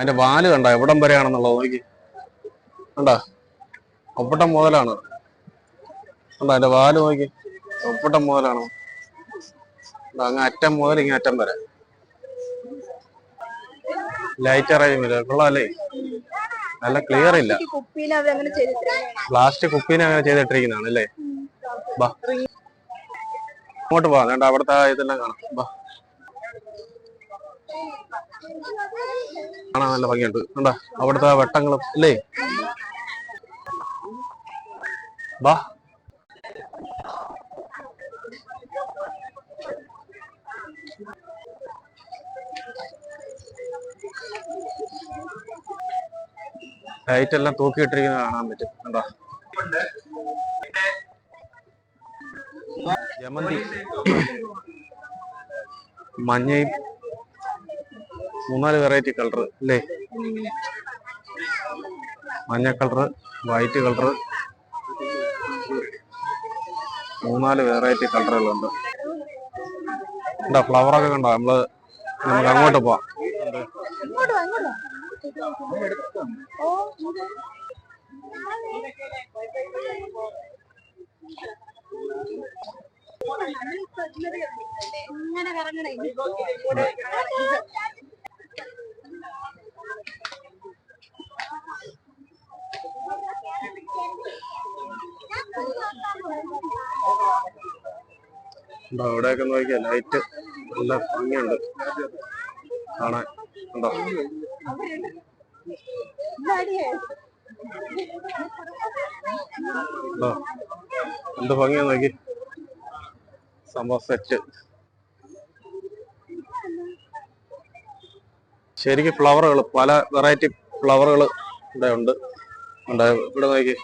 അതിന്റെ വാൽ കണ്ട? എവിടം വരെയാണെന്നുള്ളത് നോക്കി. കണ്ടോ? ഒപ്പട്ടം മുതലാണ്. കണ്ടോ? അതിന്റെ വാൽ നോക്കി. ഒപ്പട്ടം മുതലാണ്. അങ്ങ് അറ്റം മുതൽ ഇങ്ങനെ അറ്റം വരെ. ലൈറ്റ് അറേഞ്ച്മെന്റ് കൊള്ളാല്ലേ? നല്ല ക്ലിയർ ഇല്ല. പ്ലാസ്റ്റിക് കുപ്പീനെ അങ്ങനെ ചെയ്തിട്ടിരിക്കുന്നതാണ് അല്ലേ? ബാ. അങ്ങോട്ട് പോവാ വേണ്ട അവിടുത്തെ ഇതെല്ലാം കാണാം. ബാ. കാണാൻ നല്ല ഭംഗിയുണ്ട്. കണ്ടാ? അവിടുത്തെ വെട്ടങ്ങളും അല്ലേ ബാ ലൈറ്റ് എല്ലാം തൂക്കിയിട്ടിരിക്കുന്നത് കാണാൻ പറ്റും. കണ്ടോ? ജമന്തി. മഞ്ഞയും മൂന്നാൽ വെറൈറ്റി കളർ അല്ലേ? മഞ്ഞ കളർ വൈറ്റ് കളർ മൂന്നാൽ വെറൈറ്റി കളറുകളുണ്ട് കണ്ടോ ഫ്ലവറൊക്കെ കണ്ടോ? നമ്മൾ നമുക്ക് അങ്ങോട്ട് പോവാം. ഇങ്ങനെ കറങ്ങണേ. ഉണ്ടോ? ഇവിടെയൊക്കെ നോക്കിയാ ലൈറ്റ് നല്ല ഭംഗിയുണ്ട്. കാണാൻ. ഉണ്ടോ? ഉണ്ടോ? എന്ത് ഭംഗിയാ നോക്കി. സംഭവം സെറ്റ് ശരിക്കും ഫ്ലവറുകൾ പല വെറൈറ്റി ഫ്ലവറുകൾ ഇവിടെ ഉണ്ട്. ഉണ്ട് ഇവിടെ നോക്കി.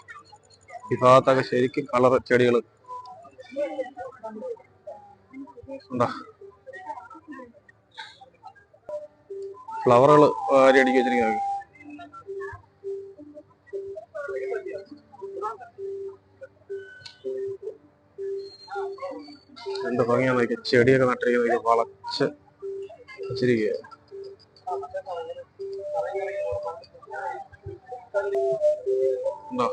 ഈ ഭാഗത്തൊക്കെ ശരിക്കും കളർ ചെടികൾ ഫ്ലവറുകൾ ഫ്ലവറുകൾ അടിക്കി വെച്ചിരിക്കുന്നത്. എന്ത് ഭംഗിയാണ് നോക്കി. ചെടിയൊക്കെ നട്ടിരിക്കുന്നത് വളച്ച് വെച്ചിരിക്കുക ഉണ്ടോ?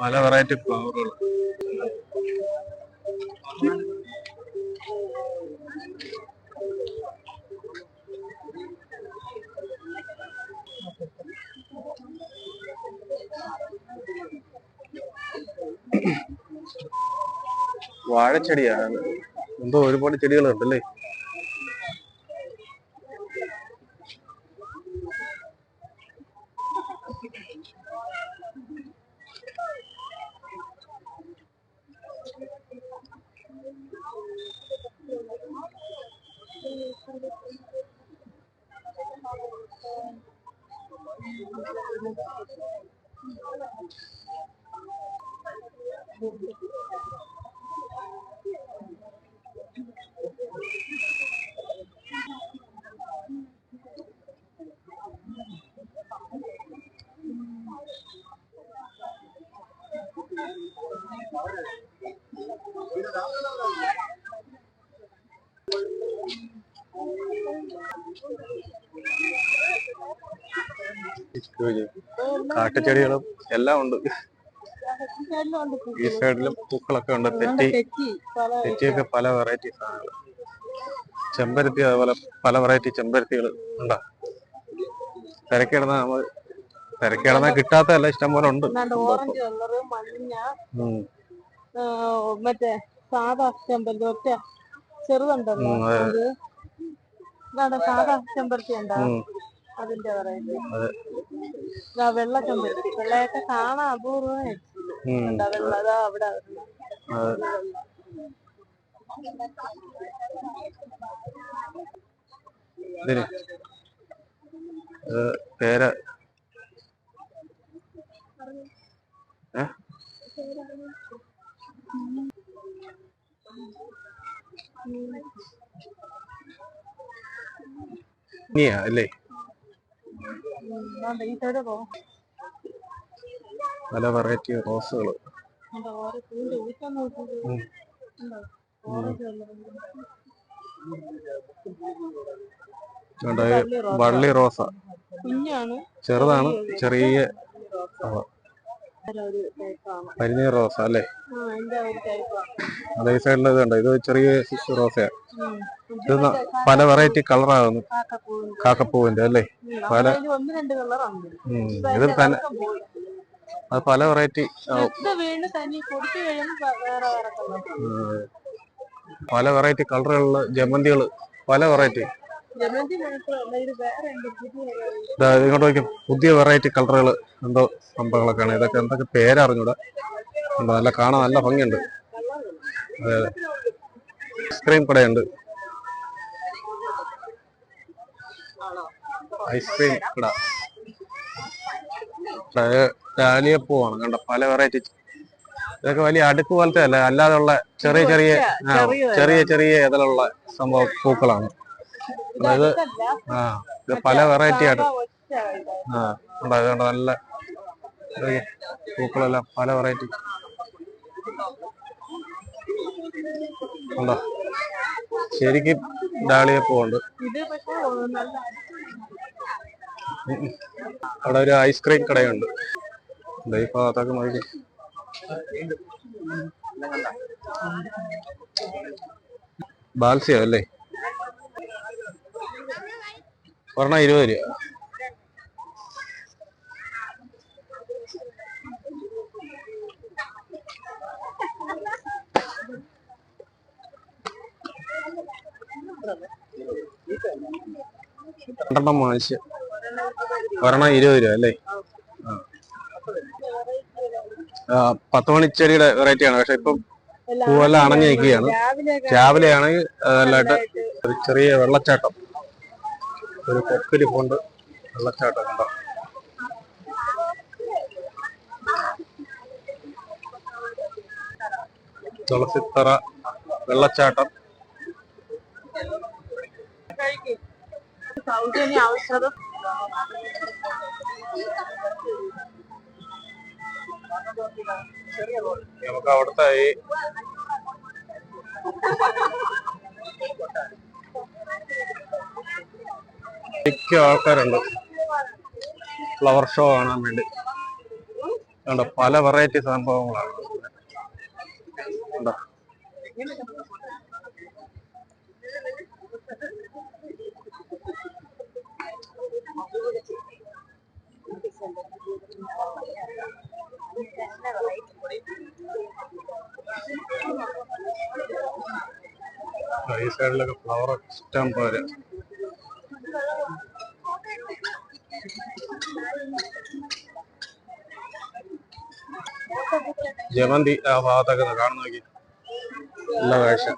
പല വെറൈറ്റി ഫ്ലവറുകൾ വാഴച്ചെടിയാണ് എന്തോ ഒരുപാട് ചെടികളുണ്ട് കാട്ടുചെടികളും എല്ലാം ഉണ്ട്. ഈ സൈഡിലും പൂക്കളൊക്കെ ഉണ്ട്. തെറ്റി തെറ്റി തെറ്റിയൊക്കെ പല വെറൈറ്റി സാധനങ്ങൾ. ചെമ്പരത്തി അതുപോലെ പല വെറൈറ്റി ചെമ്പരത്തികൾ ഉണ്ടാ? തിരക്കിടുന്ന നമ്മൾ തിരക്കിടന്ന കിട്ടാത്തതല്ല ഇഷ്ടം പോലെ ഉണ്ട് ഓറഞ്ച് കളറ് മഞ്ഞ മറ്റേ സാധാ ചെമ്പരത്തി ഒറ്റ ചെറുതുണ്ടല്ലോ. സാധാ ചെമ്പരത്തി ഉണ്ടോ? ഉം. അതിന്റെ പറയുന്നത് അതെ. ഇതാ വെള്ള ചെമ്പരത്തി വെള്ളയൊക്കെ കാണാൻ അപൂർവമേ ഉം. ഉണ്ടാ വെള്ള അതാ അവിടെ പേര? അല്ലേ പല വെറൈറ്റി റോസുകൾ വള്ളി റോസ. ചെറുതാണ് ചെറിയ പരിനീർ റോസ അല്ലേ? അതേ സൈഡിൽ ഇത് കണ്ടോ? ഇത് ചെറിയ റോസയാ. ഇത് പല വെറൈറ്റി കളറാകുന്നു കാക്കപ്പൂവിന്റെ. അല്ലേ? പല ഇത് തന്നെ അത് പല വെറൈറ്റി പല വെറൈറ്റി കളറുകളിൽ ജമന്തികൾ പല വെറൈറ്റി ഇങ്ങോട്ട് നോക്കും പുതിയ വെറൈറ്റി കളറുകൾ എന്തോ സംഭവങ്ങളൊക്കെയാണ്. ഇതൊക്കെ എന്തൊക്കെ പേരറിഞ്ഞൂടാ. ഉണ്ടോ നല്ല കാണാൻ നല്ല ഭംഗിയുണ്ട്. അതെ അതെ. ഐസ്ക്രീം കടയുണ്ട്. ഐസ്ക്രീം കട. ഡാലിയപ്പൂവാണ് കണ്ട പല വെറൈറ്റി ഇതൊക്കെ വലിയ അടുക്ക് പോലത്തെ അല്ല അല്ലാതെ ഉള്ള ചെറിയ ചെറിയ ചെറിയ ചെറിയ ഇതിലുള്ള സംഭവ പൂക്കളാണ്. അതായത് ആ ഇത് പല വെറൈറ്റി ആയിട്ട്. ആ ഉണ്ടോ ഇത്. കണ്ടോ? നല്ല പൂക്കളെല്ലാം പല വെറൈറ്റി ഉണ്ടോ? ശരിക്കും പക്ഷേ നല്ല അവിടെ ഒരു ഐസ്ക്രീം കടയുണ്ട്. ഈ ഭാഗത്തൊക്കെ നോക്കി. ബാൽസിയോ അല്ലേ? ഒരെണ്ണം ഇരുപത് രൂപ. രണ്ടെണ്ണം വാങ്ങിച്ച്. ഒരെണ്ണം ഇരുപത് രൂപ അല്ലേ? പത്ത് മണിച്ചെടിയുടെ വെറൈറ്റി ആണ്. പക്ഷെ ഇപ്പം പൂവെല്ലാം അണഞ്ഞു നിൽക്കുകയാണ് രാവിലെ രാവിലെ ആണെങ്കിൽ നല്ലതായിട്ട് ചെറിയ വെള്ളച്ചാട്ടം. ഒരു കൊക്കിരി കൊണ്ട് വെള്ളച്ചാട്ടം കണ്ടോ? തുളസിത്തറ വെള്ളച്ചാട്ടം. സൗജന്യ ഔഷധം. നമുക്ക് അവിടുത്തെ ഈ മിക്ക ആൾക്കാരുണ്ട്. ഫ്ലവർ ഷോ കാണാൻ വേണ്ടി. കണ്ടോ? പല വെറൈറ്റി സംഭവങ്ങളാണ്. കണ്ടോ? ഈ സൈഡിലൊക്കെ ഫ്ലവർ ഇഷ്ടം പോലെ. ജമന്തി ആ ഭാഗത്തൊക്കെ കാണുന്ന നോക്കി. നല്ല കാഴ്ച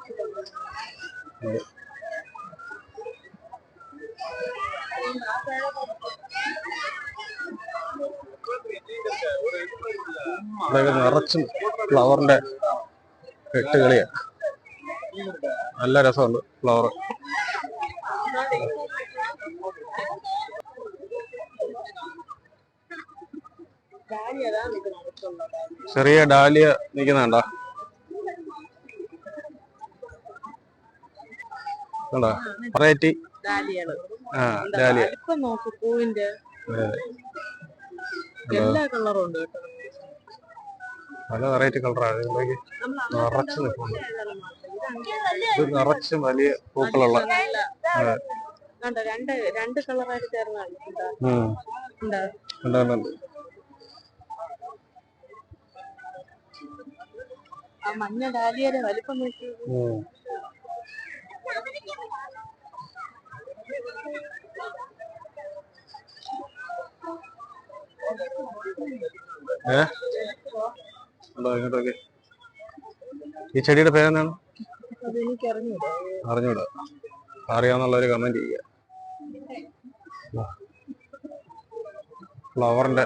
നിറച്ചും ഫ്ലവറിന്റെ കെട്ടുകളിയാണ് നല്ല രസമുണ്ട് ഫ്ലവർ ചെറിയ ഡാലിയ നിൽക്കുന്നുണ്ടോ? കണ്ടോ വെറൈറ്റി. ഡാലിയാണ് ആ ഡാലിയ. പൂവിന്റെ. എല്ലാ കളറും ഉണ്ട് കേട്ടോ. പല വെറൈറ്റി കളറാണ്. ഇതിലേക്ക് നിറച്ച്. ഇത് നിറച്ചും വലിയ പൂക്കളുള്ള. രണ്ട് രണ്ട് കളറായിട്ട് ചേർന്നാണ് ആ മഞ്ഞ ഡാലിയുടെ വലിപ്പം നോക്കി ഇങ്ങോട്ടൊക്കെ? ഈ ചെടിയുടെ പേരെന്താണ്? അറിഞ്ഞൂടാ. അറിയാന്നുള്ളൊരു കമന്റ് ചെയ്യ ഫ്ലവറിന്റെ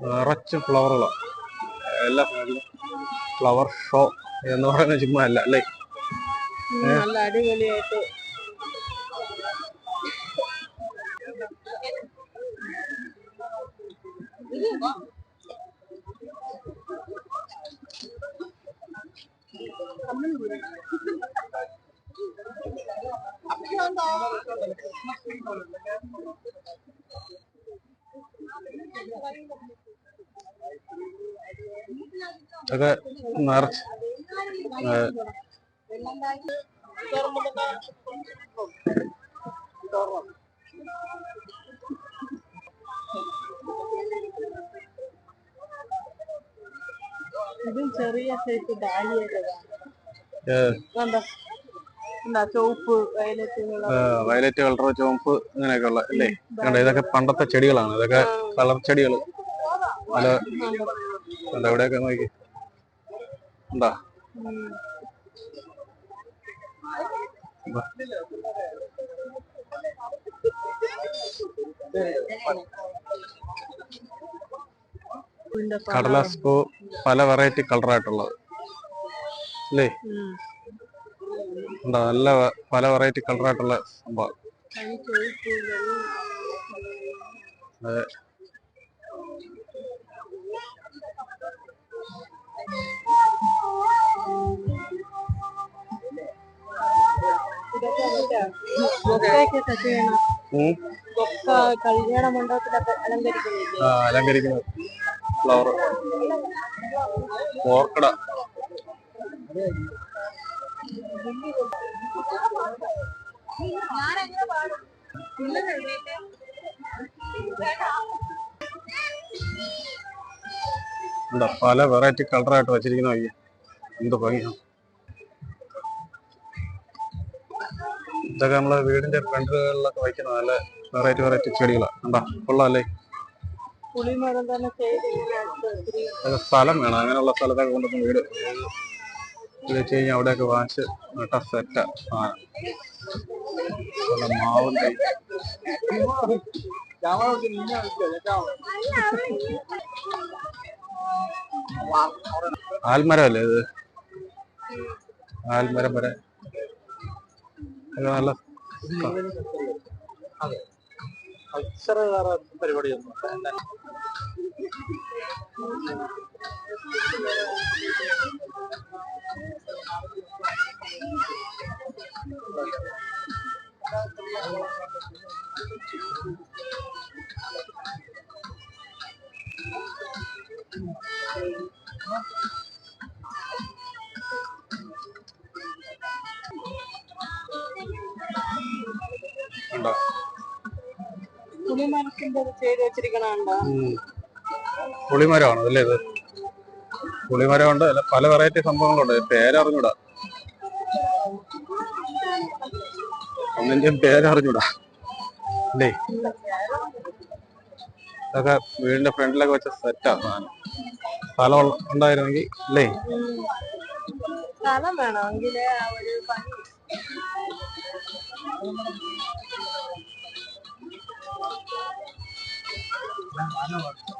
നിറച്ച് ഫ്ലവറുകളാണ് എല്ലാ ഫ്ലവർ ഷോ എന്ന് പറയുന്ന ചുമ്മാ അല്ല അല്ലേ? നല്ല അടിപൊളിയായിട്ട്. ഇതൊക്കെ നിറച്ച് ഇതും ചെറിയ സൈസ് ഡാലിയൊക്കെ ചുവപ്പ് വയലറ്റ് കളർ? ചുവപ്പ് അങ്ങനെയൊക്കെ ഉള്ള അല്ലേ? കണ്ടോ ഇതൊക്കെ പണ്ടത്തെ ചെടികളാണ്. ഇതൊക്കെ കളർ ചെടികൾ പല കണ്ടോ എവിടെയൊക്കെ നോക്കി. എന്താ കടലാസ് പൂ പല വെറൈറ്റി കളറായിട്ടുള്ളത്. അല്ലേ? എന്താ നല്ല പല വെറൈറ്റി കളറായിട്ടുള്ള സംഭവം. അതെ. അലങ്കരിക്കുന്നത് ഫ്ലവർ ബൊക്കയൊക്കെ എന്താ പല വെറൈറ്റി കളറായിട്ട് വെച്ചിരിക്കുന്ന അയ്യ. എന്ത് ഭംഗിയാണ് ഇതൊക്കെ നമ്മളെ വീടിന്റെ ഫ്രണ്ടുകളിലൊക്കെ വയ്ക്കുന്ന നല്ല വെറൈറ്റി വെറൈറ്റി ചെടികളാണ് കണ്ടാ? കൊള്ളാല്ലേ? സ്ഥലം വേണം. അങ്ങനെയുള്ള സ്ഥലത്തൊക്കെ കൊണ്ടുവന്ന് വീട്. വെച്ച് കഴിഞ്ഞാൽ അവിടെയൊക്കെ വാങ്ങിച്ച് നട്ട സെറ്റ സാധനം. മാവും ആൽമരം അല്ലേ ഇത്? ആൽമരം വരെ. നല്ല പരിപാടിയൊന്നും ഉം. പുളിമരമാണ് അല്ലേ ഇത്? പുളിമരമുണ്ട്. അല്ല പല വെറൈറ്റി സംഭവങ്ങളുണ്ട്. പേരറിഞ്ഞൂടാ. ഒന്നിന്റെയും പേരറിഞ്ഞൂടാ. അല്ലേ ഇതൊക്കെ വീടിന്റെ ഫ്രണ്ടിലൊക്കെ വെച്ച സെറ്റാ സാധനം. സ്ഥലം ഉണ്ടായിരുന്നെങ്കിൽ അല്ലേ സ്ഥലം 많아가지고.